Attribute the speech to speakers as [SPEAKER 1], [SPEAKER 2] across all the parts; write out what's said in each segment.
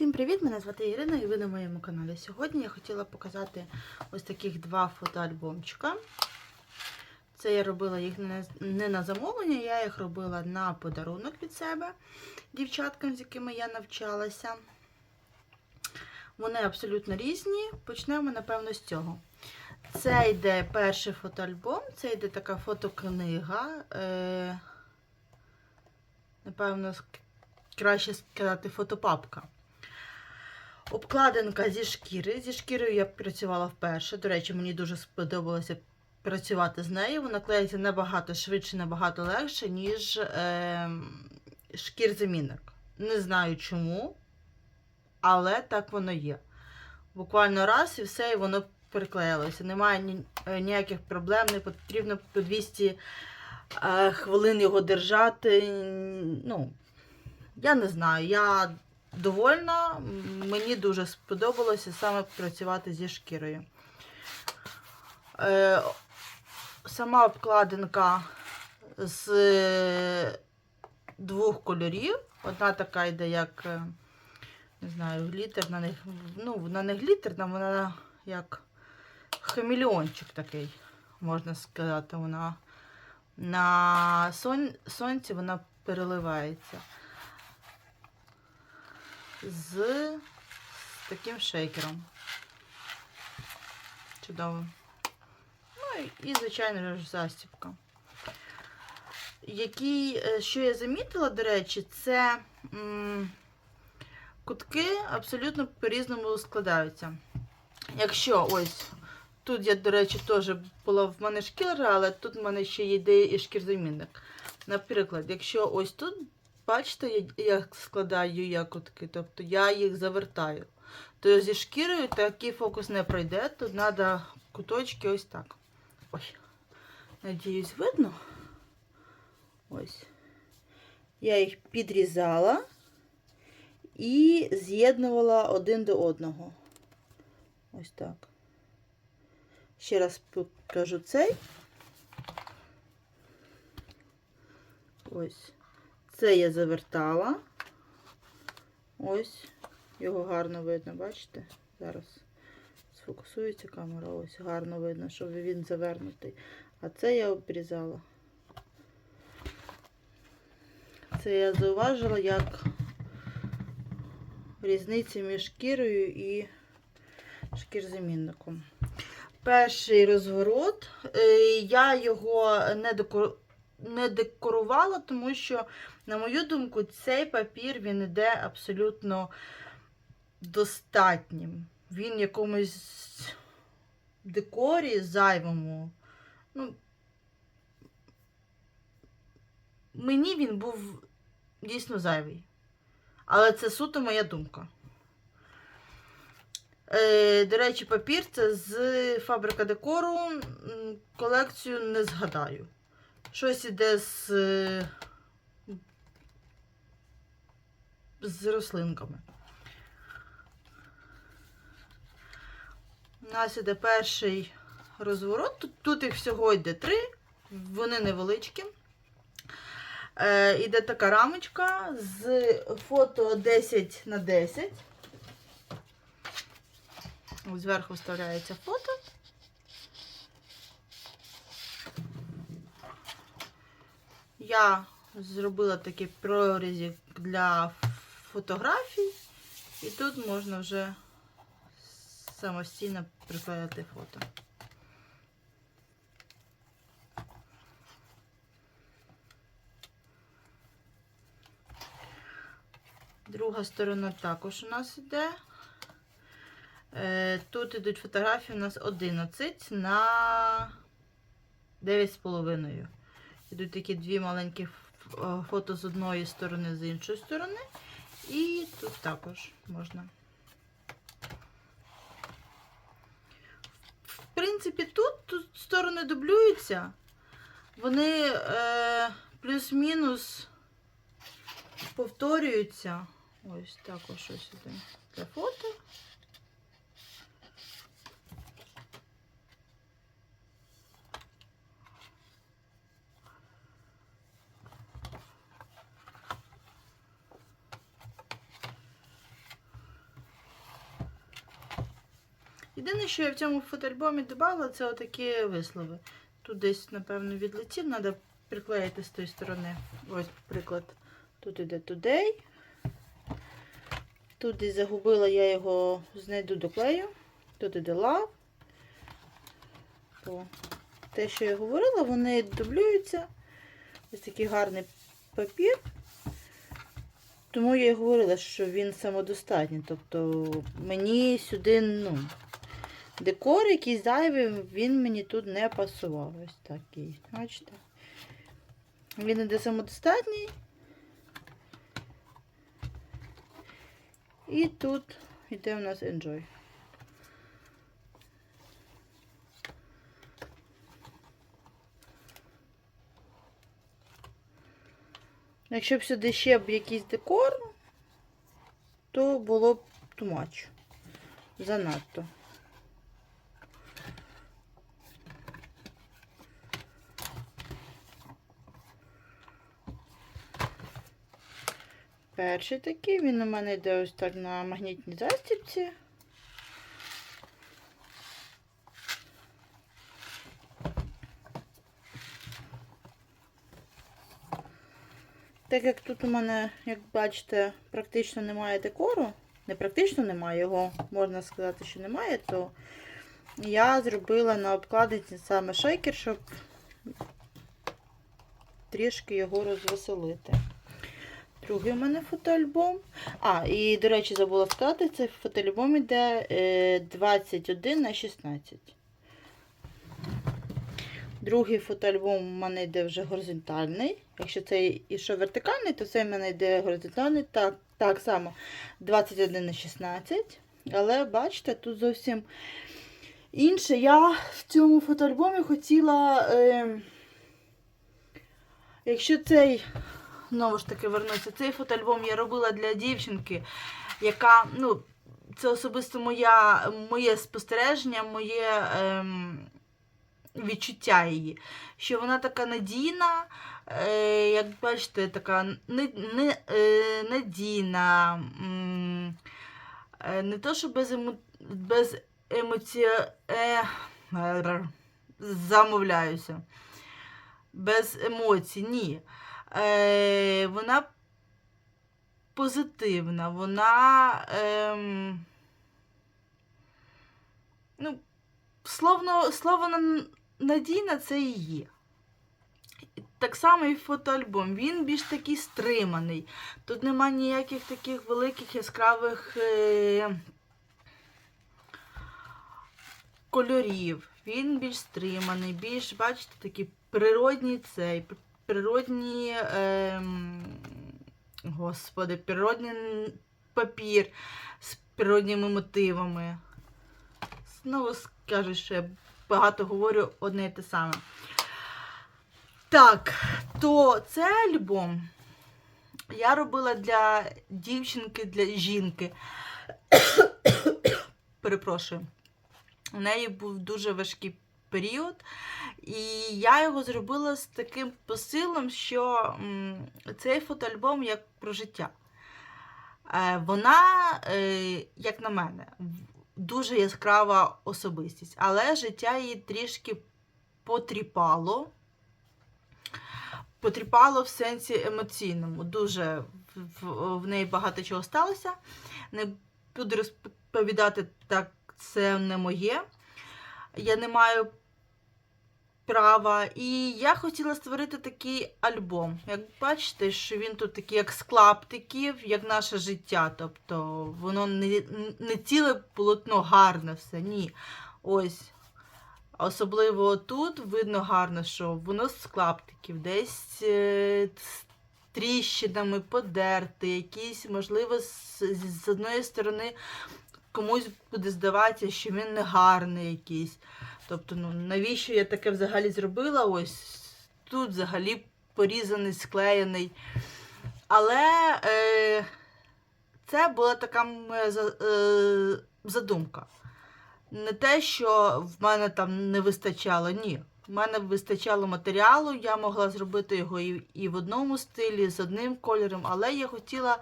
[SPEAKER 1] Всім привіт! Мене звати Ірина і ви на моєму каналі. Сьогодні я хотіла показати ось таких два фотоальбомчика. Це я робила їх не, на замовлення, я їх робила на подарунок від себе дівчаткам, з якими я навчалася. Вони абсолютно різні. Почнемо, напевно, з цього. Це йде перший фотоальбом, це йде така фотокнига. Е, напевно, краще сказати фотопапка. Обкладинка зі шкіри. Зі шкірою я працювала вперше. До речі, мені дуже сподобалося працювати з нею. Вона клеїться набагато швидше, набагато легше, ніж е, шкір-замінник. Не знаю чому, але так воно є. Буквально раз і все, і воно приклеїлося. Немає е, ніяких проблем, не потрібно по 200 е, хвилин його держати. Ну, я не знаю. Я довольна. Мені дуже сподобалося саме працювати зі шкірою. Е, сама обкладинка з двох кольорів. Одна така йде, як, е, не знаю, глітер, на них, ну, вона не глітер, там вона як хамелеончик такий, можна сказати. Вона на сон, сонці вона переливається з, таким шейкером. Чудово. Ну і, звичайно ж, застібка. Який, е, що я замітила, до речі, це м, кутки абсолютно по-різному складаються. Якщо ось тут я, до речі, теж була в мене шкіра, але тут в мене ще є і шкірзамінник. Наприклад, якщо ось тут, бачите, я- складаю я кутки, тобто я їх завертаю. То зі шкірою такий фокус не пройде, тут треба куточки ось так. Ой, надіюсь, видно. Ось. Я їх підрізала і з'єднувала один до одного. Ось так. Ще раз покажу цей. Ось. Це я завертала. Ось. Його гарно видно, бачите? Зараз сфокусується камера. Ось гарно видно, що він завернутий. А це я обрізала. Це я зауважила, як різниця між шкірою і шкірзамінником. Перший розворот. е, Я його не, декор... не декорувала, тому що, на мою думку, цей папір він іде абсолютно достатнім. Він якомусь декорі зайвому. Ну, мені він був дійсно зайвий. Але це суто моя думка. Е, до речі, папір це з фабрика декору. Колекцію не згадаю. Щось іде з, е, з рослинками. У нас іде перший розворот. Тут, тут їх всього йде три, вони невеличкі. Е, іде така рамочка з фото 10 на 10. Зверху вставляється фото. Я зробила такі прорізі для фотографій, і тут можна вже самостійно приклеїти фото. Друга сторона також у нас йде. Е, Тут ідуть фотографії у нас 11 на 9,5. Ідуть такі дві маленькі е, фото з одної сторони, з іншої сторони. І тут також можна. В принципі, тут, тут сторони дублюються. Вони е, плюс-мінус повторюються. Ось також ось іде для фото. Єдине, що я в цьому фотоальбомі додала, це отакі вислови. Тут десь, напевно, відлетів, треба приклеїти з тої сторони. Ось, приклад. Тут іде Today. Тут десь загубила, я його знайду доклею. Тут іде. То те, що я говорила, вони дублюються. Ось такий гарний папір. Тому я і говорила, що він самодостатній. Тобто мені сюди, ну, декор якийсь зайвий, він мені тут не пасував. Ось такий. Бачите? Він іде самодостатній. І тут йде у нас Enjoy. Якщо б сюди ще б якийсь декор, то було б much. Занадто. Перший такий, він у мене йде ось так на магнітній застібці. Так як тут у мене, як бачите, практично немає декору, не практично немає, його можна сказати, що немає, то я зробила на обкладинці саме шейкер, щоб трішки його розвеселити. Другий у мене фотоальбом. А, і, до речі, забула сказати, цей фотоальбом іде е, 21 на 16. Другий фотоальбом у мене йде вже горизонтальний. Якщо це ішов вертикальний, то цей в мене йде горизонтальний. Так, так само 21 на 16. Але бачите, тут зовсім інше. Я в цьому фотоальбомі хотіла. Е, якщо цей, знову ж таки, вернуся, цей фотоальбом я робила для дівчинки, яка, ну, це особисто моя, моє спостереження, моє. Ем, відчуття її, що вона така надійна, е, як бачите, така не, не, е, надійна, е, не то, що без, емо, без емоці... Е, замовляюся. Без емоцій, ні. Е, вона позитивна, вона. Е, ну, словно, слово на- надійна це і є. Так само і фотоальбом. Він більш такий стриманий. Тут нема ніяких таких великих яскравих е- кольорів. Він більш стриманий, більш, бачите, такий природній цей, природні, е- господи, природний папір з природніми мотивами. Знову скажу, що я багато говорю одне і те саме. Так, то це альбом я робила для дівчинки, для жінки. Перепрошую. У неї був дуже важкий період, і я його зробила з таким посилом, що цей фотоальбом як про життя. Е, Вона, е, як на мене, дуже яскрава особистість, але життя її трішки потріпало. Потріпало в сенсі емоційному. Дуже в, в, в неї багато чого сталося. Не буду розповідати так, це не моє. Я не маю права. І я хотіла створити такий альбом. Як бачите, що він тут такий, як з клаптиків, як наше життя. Тобто воно не, не ціле полотно гарне все. Ні. Ось. Особливо тут видно гарно, що воно з клаптиків, десь е, з тріщинами подерти, якісь, можливо, з, з одної сторони комусь буде здаватися, що він не гарний якийсь. Тобто, ну навіщо я таке взагалі зробила? Ось тут взагалі порізаний, склеєний. Але е, це була така моя е, задумка. Не те, що в мене там не вистачало, ні. В мене вистачало матеріалу, я могла зробити його і, і в одному стилі, з одним кольором, але я хотіла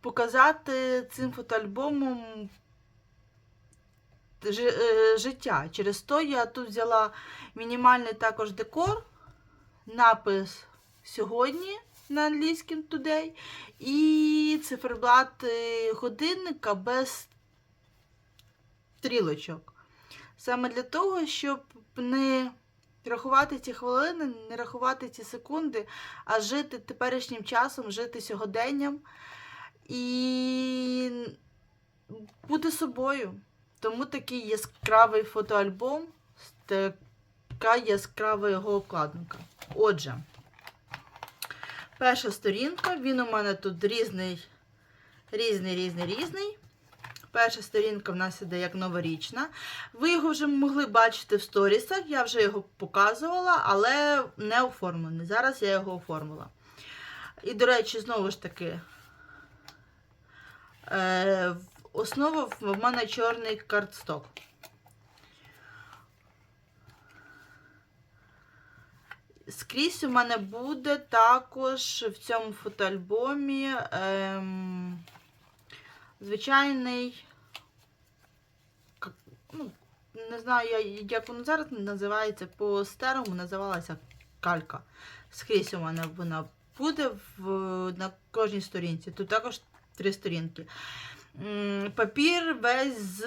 [SPEAKER 1] показати цим фотоальбомом життя. Через то я тут взяла мінімальний також декор, напис сьогодні на англійському today і циферблат е, годинника без стрілочок. Саме для того, щоб не рахувати ці хвилини, не рахувати ці секунди, а жити теперішнім часом, жити сьогоденням і бути собою. Тому такий яскравий фотоальбом, така яскрава його обкладинка. Отже, перша сторінка, він у мене тут різний, різний, різний, різний. Перша сторінка в нас іде як новорічна. Ви його вже могли бачити в сторісах, я вже його показувала, але не оформлений. Зараз я його оформила. І, до речі, знову ж таки, е, основа в мене чорний картсток. Скрізь у мене буде також в цьому фотоальбомі ем, звичайний, ну, не знаю, як воно зараз називається, по старому називалася калька. Скрізь у мене вона буде в, на кожній сторінці. Тут також три сторінки. Папір весь з,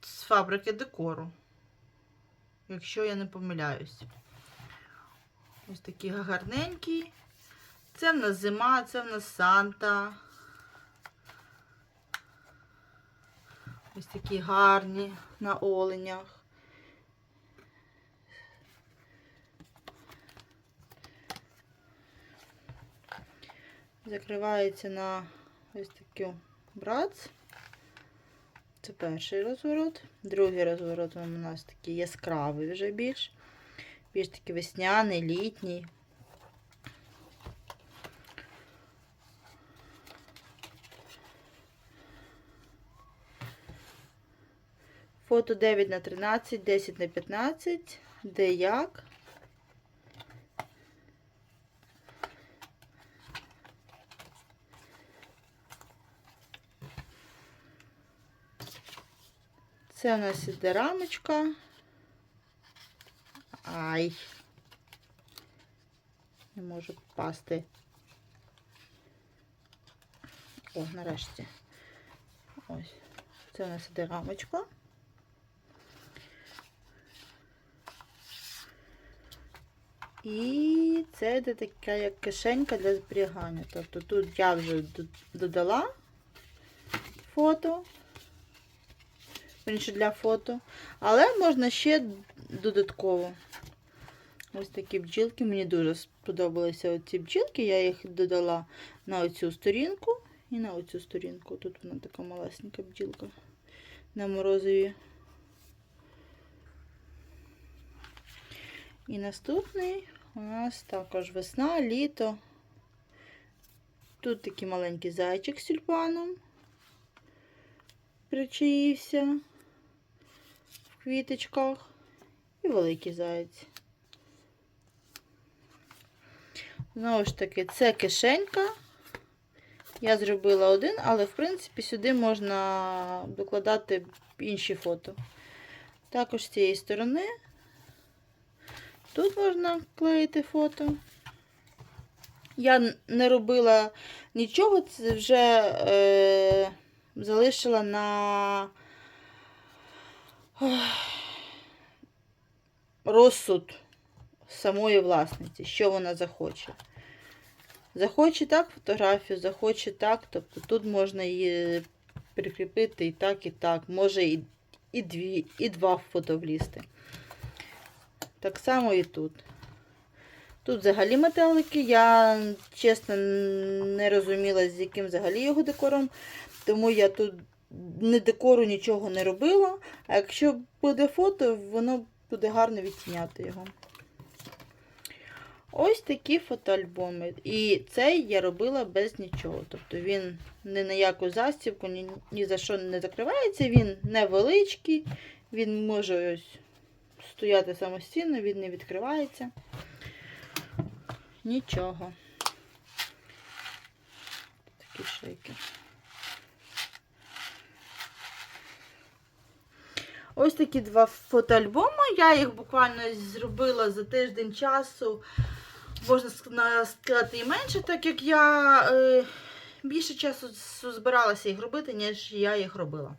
[SPEAKER 1] з фабрики декору. Якщо я не помиляюсь. Ось такий гарненький. Це в нас зима, це в нас Санта. Ось такі гарні на оленях. Закривається на ось таку брац. Це перший розворот. Другий розворот у нас такий яскравий вже більш. Більш такий весняний, літній. Фото 9 на 13, 10 на 15. Де як? Це у нас іде рамочка. Ай. Не можу попасти. О, нарешті. Ось. Це у нас іде рамочка. І це йде така як кишенька для зберігання. Тобто тут я вже додала фото. Верніше для фото. Але можна ще додатково. Ось такі бджілки. Мені дуже сподобалися оці бджілки. Я їх додала на оцю сторінку і на оцю сторінку. Тут вона така малесенька бджілка на морозиві. І наступний у нас також весна, літо. Тут такий маленький зайчик з тюльпаном причаївся квіточках. І великий заєць. Знову ж таки, це кишенька. Я зробила один, але, в принципі, сюди можна докладати інші фото. Також з цієї сторони. Тут можна клеїти фото. Я не робила нічого, це вже е, залишила на розсуд самої власниці, що вона захоче. Захоче так фотографію, захоче так. Тобто тут можна її прикріпити і так, і так. Може і, і, дві, і два фото влізти. Так само і тут. Тут взагалі метелики. Я, чесно, не розуміла, з яким взагалі його декором. Тому я тут не декору нічого не робила. А якщо буде фото, воно буде гарно відтіняти його. Ось такі фотоальбоми. І цей я робила без нічого. Тобто він ні на яку застібку, ні, ні за що не закривається. Він невеличкий, він може ось стояти самостійно, він не відкривається. Нічого. Такі шейки. Ось такі два фотоальбоми. Я їх буквально зробила за тиждень часу. Можна сказати і менше, так як я е, більше часу збиралася їх робити, ніж я їх робила.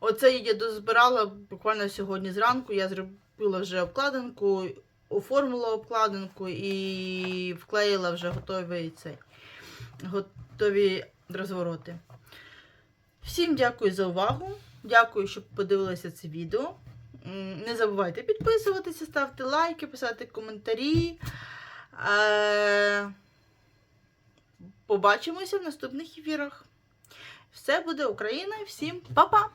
[SPEAKER 1] Оце я дозбирала буквально сьогодні зранку. Я зробила вже обкладинку, оформила обкладинку і вклеїла вже готовий цей, готові розвороти. Всім дякую за увагу. Дякую, що подивилися це відео. Не забувайте підписуватися, ставити лайки, писати коментарі. Е, Побачимося в наступних ефірах. Все буде Україна. Всім па-па!